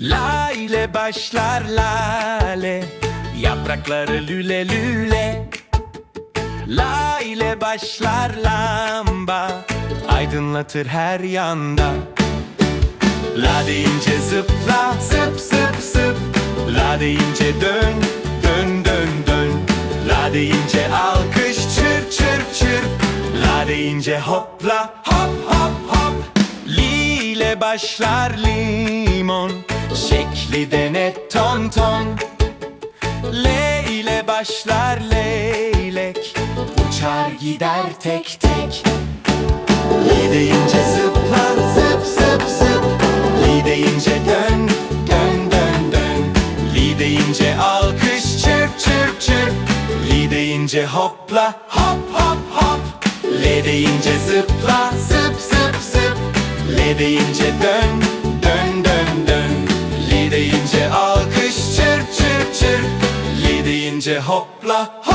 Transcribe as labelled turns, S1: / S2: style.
S1: La ile başlar lale Yaprakları lüle lüle. La ile başlar lamba Aydınlatır her yanda. La deyince zıpla zıp zıp zıp. La deyince dön dön dön dön. La deyince alkış çır çır çır La deyince hopla hop hop hop. Li ile başlar limon Şekli de ne ton ton. L ile başlar leylek Uçar gider tek tek. Li deyince zıpla zıp zıp zıp. Li deyince dön dön dön dön. Li deyince alkış çırp çırp çırp. Li deyince hopla hop hop hop. L deyince zıpla zıp zıp zıp. L deyince dön Li deyince